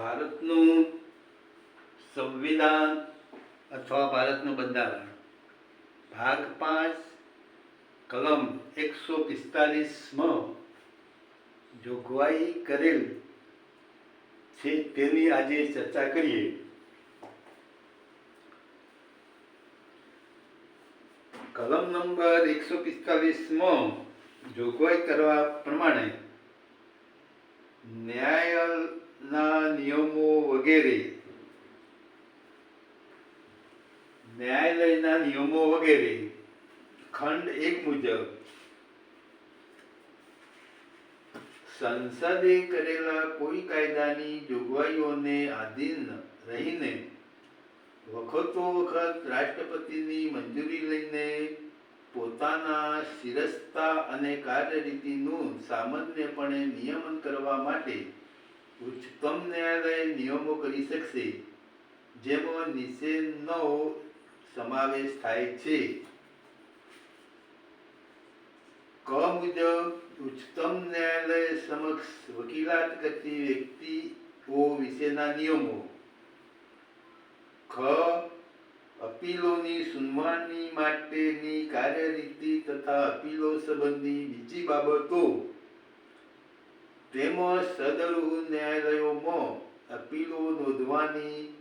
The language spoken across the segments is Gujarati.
ભારતનું સંવિધાન અથવા ભારતનું બંધારણ. ભાગ પાંચ, કલમ એકસો પિસ્તાલીસમાં જોગવાઈ કરેલ છે તેની આજે ચર્ચા કરીએ. કલમ નંબર એકસો પિસ્તાલીસમાં જોગવાઈ કરવા પ્રમાણે ન્યાયના નિયમો વગેરે. ન્યાયાલયના નિયમો વગેરે. ખંડ એક મુજબ, સંસદે કરેલા કોઈ કાયદાની જોગવાઈઓને આધીન રહીને વખતો વખત રાષ્ટ્રપતિની મંજૂરી લઈને પોતાના શિરસ્તા અને કાર્યરીતિનું સામાન્યપણે નિયમન કરવા માટે ઉચ્ચતમ ન્યાયાલય નિયમો કરી શકશે, જેમાં નીચેનો સમાવેશ થાય છે. ક મુજબ, ઉચ્ચતમ ન્યાયાલય સમક્ષ વકીલાત કરતી વ્યક્તિઓ વિશેના નિયમો. ખ, અપીલોની સુનવાણી માટેની કાર્યરીતિ તથા અપીલો સંબંધી બીજી બાબતો. તેમજ સદરુ ન્યાયાલયોમાં અપીલો નોંધવાની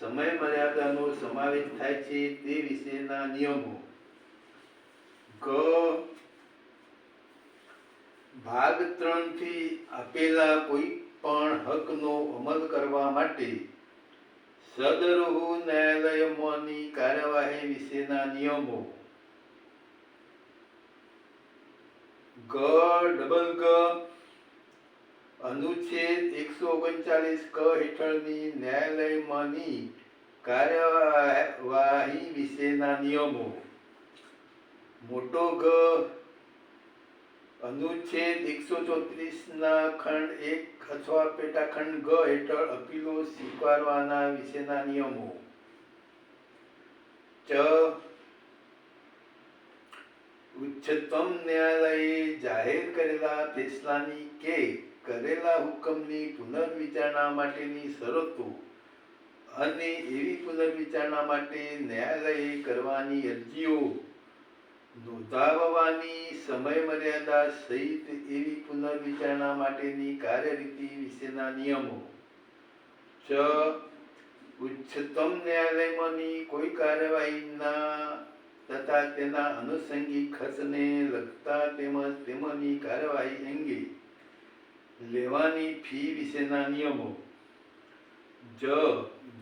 સમય મર્યાદાનો સમાવેશ થાય છે તે વિશેના નિયમો. ગ. ભાગ ત્રણથી આપેલા કોઈ પણ હકનો અમલ કરવા માટે સદરહુ ન્યાયાલયમાંની કાર્યવાહી વિશેના નિયમો. ગ. ડબલ ગ. અનુચ્છેદ એકસો ઓગણચાલીસ ક હેઠળની ન્યાયાલયમાંની કાર્યવાહી વિશેના નિયમો. મોટો ગ અનુચ્છેદ એકસો ચોત્રીસ ના ખંડ એક અથવા પેટા ખંડ ગ હેઠળ અપીલો સ્વીકારવાના વિશેના નિયમો. ચ ઉચ્ચતમ ન્યાયાલયે જાહેર કરેલા ફેસલાની કે કરેલા હુકમની પુનર્વિચારણા માટેની શરતો અને એવી પુનર્વિચારણા માટે ન્યાયાલયે કરવાની અરજીઓ નોંધાવવાની સમયમર્યાદા સહિત એવી પુનર્વિચારણા માટેની કાર્યરીતિ વિશેના નિયમો. ચ ઉચ્ચતમ ન્યાયાલયમાંની કોઈ કાર્યવાહીના તથા તેના આનુષંગિક ખર્ચને લગતા તેમજ તેમની કાર્યવાહી અંગે લેવાની ફી વિશેના નિયમો. જ.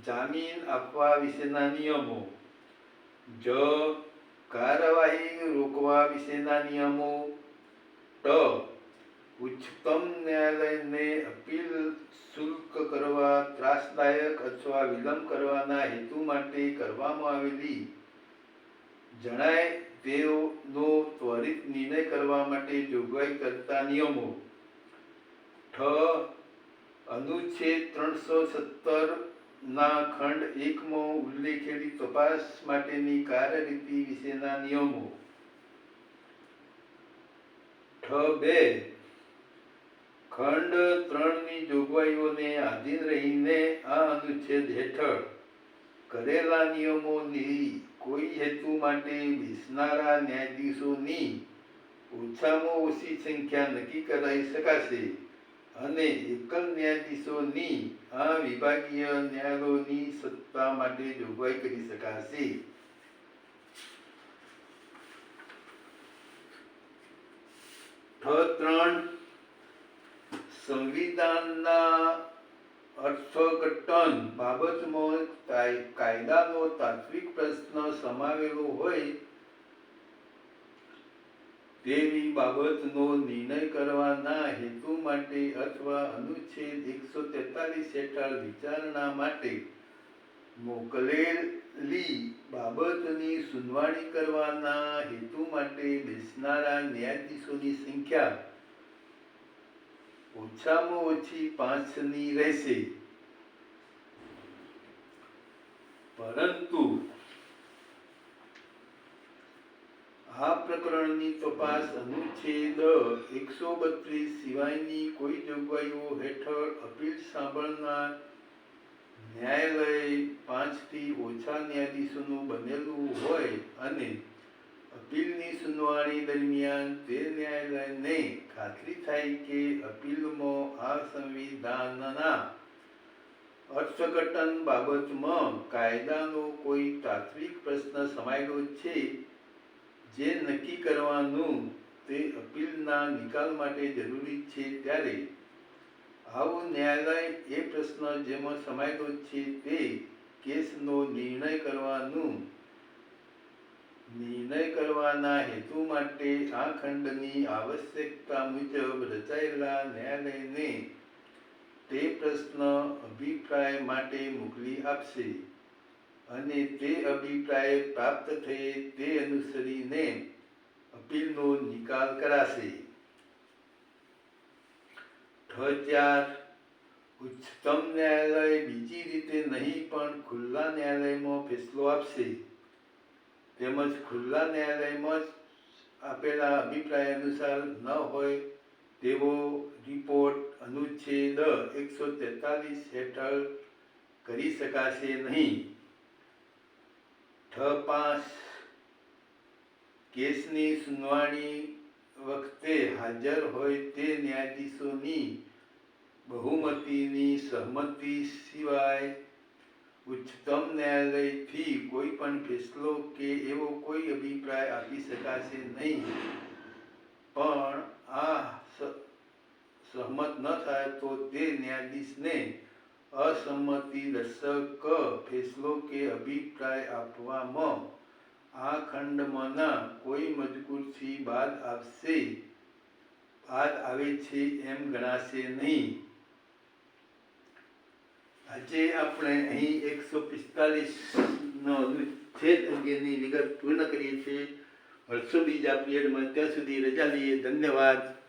જામીન આપવા વિશેના નિયમો. જ. કાર્યવાહી રોકવા વિશેના નિયમો. ટ. ઉચ્ચતમ ન્યાયાલયને અપીલ શુલ્ક કરવા ત્રાસદાયક અથવા વિલંબ કરવાના હેતુ માટે કરવામાં આવેલી જણાય, તેઓનો ત્વરિત નિર્ણય કરવા માટે જોગવાઈ કરતા નિયમો. ઠ, અનુચ્છેદ ત્રણસો સત્તર ના ખંડ એકમાં ઉલ્લેખેલી તપાસ માટેની કાર્યરીતિ વિશેના નિયમો. ઠ, બે, ખંડ ત્રણની જોગવાઈઓને આધીન રહીને આ અનુચ્છેદ હેઠળ કરેલા નિયમોની કોઈ હેતુ માટે બેસનારા ન્યાયાધીશોની ઓછામાં ઓછી સંખ્યા નક્કી કરાવી શકાશે અને એકલ ન્યાયાધીશોની આ વિભાગીય ન્યાયાલયોની સત્તા માટે જોગવાઈ કરી શકાશે. ત્રણ સંવિધાનના અર્થઘટન બાબતમાં કાયદાનો તાત્વિક પ્રશ્ન સમાવેલો હોય તેવી બાબતનો નિર્ણય કરવાના હેતુ માટે અથવા અનુચ્છેદ એકસો તેતાલીસ હેઠળ વિચારણા માટે મોકલેલી બાબતની સુનવાણી કરવાના હેતુ માટે બેસનારા ન્યાયાધીશોની સંખ્યા ઓછામાં ઓછી પાંચની રહેશે. પરંતુ આ પ્રકરણની તપાસ અનુચ્છેદ એકસો બત્રીસ સિવાયની કોઈ જોગવાઈઓ હેઠળ અપીલ સાંભળનાર ન્યાયાલય પાંચથી ઓછા ન્યાયાધીશોનું બનેલું હોય અને અપીલની સુનાવણી દરમિયાન તે ન્યાયાલયને ખાતરી થાય કે અપીલમાં આ સંવિધાનના અર્થઘટન બાબતમાં કાયદાનો કોઈ તાત્વિક પ્રશ્ન સમાયેલો છે જે નક્કી કરવાનું તે અપીલના નિકાલ માટે જરૂરી છે ત્યારે આવું ન્યાયાલય એ પ્રશ્ન જેમાં સમાયેલો છે તે કેસનો નિર્ણય કરવાનું નિર્ણય કરવાના હેતુ માટે આ ખંડની આવશ્યકતા મુજબ રચાયેલા ન્યાયાલયને તે પ્રશ્ન અભિપ્રાય માટે મોકલી આપશે અને તે અભિપ્રાય પ્રાપ્ત થયે તે અનુસરીને અપીલનો નિકાલ કરાશે. ઠ ચાર, ઉચ્ચતમ ન્યાયાલય બીજી રીતે નહીં પણ ખુલ્લા ન્યાયાલયમાં ફેસલો આપશે. તેમજ ખુલ્લા ન્યાયાલયમાં જ આપેલા અભિપ્રાય અનુસાર ન હોય તેવો રિપોર્ટ અનુચ્છેદ એકસો તેતાલીસ હેઠળ કરી શકાશે નહીં. ઠ પાંચ કેસની સુનાવણી વખતે હાજર હોય તે ન્યાયાધીશોની બહુમતીની સહમતિ સિવાય ઉચ્ચતમ ન્યાયાલયથી કોઈ પણ ફેસલો કે એવો કોઈ અભિપ્રાય આપી શકાશે નહીં. પણ આ સહમત ન થાય તો તે ન્યાયાધીશને અસંમતિ દર્શક ફેસલો કે અભિપ્રાય આપવામાં આ ખંડમાંના કોઈ મજકૂરથી બાદ આવશે બાદ આવે છે એમ ગણાશે નહીં. આજે આપણે અહીં એકસો પિસ્તાલીસ નો અનુચ્છેદ અંગેની વિગત પૂર્ણ કરીએ છીએ. વર્ષો બીજા પીરિયડમાં ત્યાં સુધી રજા લઈએ. ધન્યવાદ.